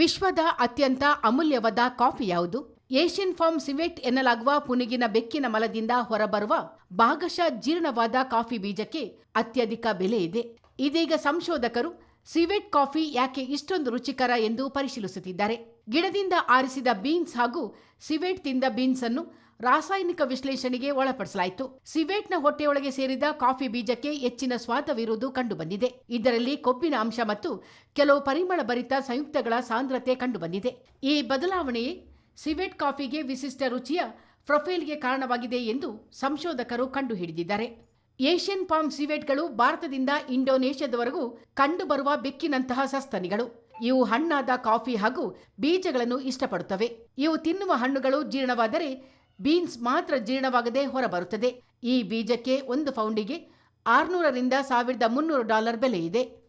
ವಿಶ್ವದ ಅತ್ಯಂತ ಅಮೂಲ್ಯವಾದ ಕಾಫಿ ಯಾವುದು? ಏಷ್ಯನ್ ಫಾರ್ಮ್ ಸಿವೆಟ್ ಎನ್ನಲಾಗುವ ಪುನಿಗಿನ ಬೆಕ್ಕಿನ ಮಲದಿಂದ ಹೊರಬರುವ ಭಾಗಶಃ ಜೀರ್ಣವಾದ ಕಾಫಿ ಬೀಜಕ್ಕೆ ಅತ್ಯಧಿಕ ಬೆಲೆ ಇದೆ. ಇದೀಗ ಸಂಶೋಧಕರು ಸಿವೆಟ್ ಕಾಫಿ ಯಾಕೆ ಇಷ್ಟೊಂದು ರುಚಿಕರ ಎಂದು ಪರಿಶೀಲಿಸುತ್ತಿದ್ದಾರೆ. ಗಿಡದಿಂದ ಆರಿಸಿದ ಬೀನ್ಸ್ ಹಾಗೂ ಸಿವೆಟ್ ತಿಂದ ಬೀನ್ಸ್ ಅನ್ನು ರಾಸಾಯನಿಕ ವಿಶ್ಲೇಷಣೆಗೆ ಒಳಪಡಿಸಲಾಯಿತು. ಸಿವೆಟ್ನ ಹೊಟ್ಟೆಯೊಳಗೆ ಸೇರಿದ ಕಾಫಿ ಬೀಜಕ್ಕೆ ಹೆಚ್ಚಿನ ಸ್ವಾದವಿರುವುದು ಕಂಡುಬಂದಿದೆ. ಇದರಲ್ಲಿ ಕೊಬ್ಬಿನ ಅಂಶ ಮತ್ತು ಕೆಲವು ಪರಿಮಳ ಭರಿತ ಸಂಯುಕ್ತಗಳ ಸಾಂದ್ರತೆ ಕಂಡುಬಂದಿದೆ. ಈ ಬದಲಾವಣೆಯೇ ಸಿವೆಟ್ ಕಾಫಿಗೆ ವಿಶಿಷ್ಟ ರುಚಿಯ ಪ್ರೊಫೈಲ್ಗೆ ಕಾರಣವಾಗಿದೆ ಎಂದು ಸಂಶೋಧಕರು ಕಂಡುಹಿಡಿದಿದ್ದಾರೆ. ಏಷ್ಯನ್ ಪಾಮ್ ಸಿವೆಟ್ಗಳು ಭಾರತದಿಂದ ಇಂಡೋನೇಷ್ಯಾದವರೆಗೂ ಕಂಡುಬರುವ ಬೆಕ್ಕಿನಂತಹ ಸಸ್ತನಿಗಳು. ಇವು ಹಣ್ಣಾದ ಕಾಫಿ ಹಾಗೂ ಬೀಜಗಳನ್ನು ಇಷ್ಟಪಡುತ್ತವೆ. ಇವು ತಿನ್ನುವ ಹಣ್ಣುಗಳು ಜೀರ್ಣವಾದರೆ ಬೀನ್ಸ್ ಮಾತ್ರ ಜೀರ್ಣವಾಗದೆ ಹೊರಬರುತ್ತದೆ. ಈ ಬೀಜಕ್ಕೆ ಒಂದು ಪೌಂಡಿಗೆ ಆರುನೂರರಿಂದ ಸಾವಿರದ ಮುನ್ನೂರು ಡಾಲರ್ ಬೆಲೆ ಇದೆ.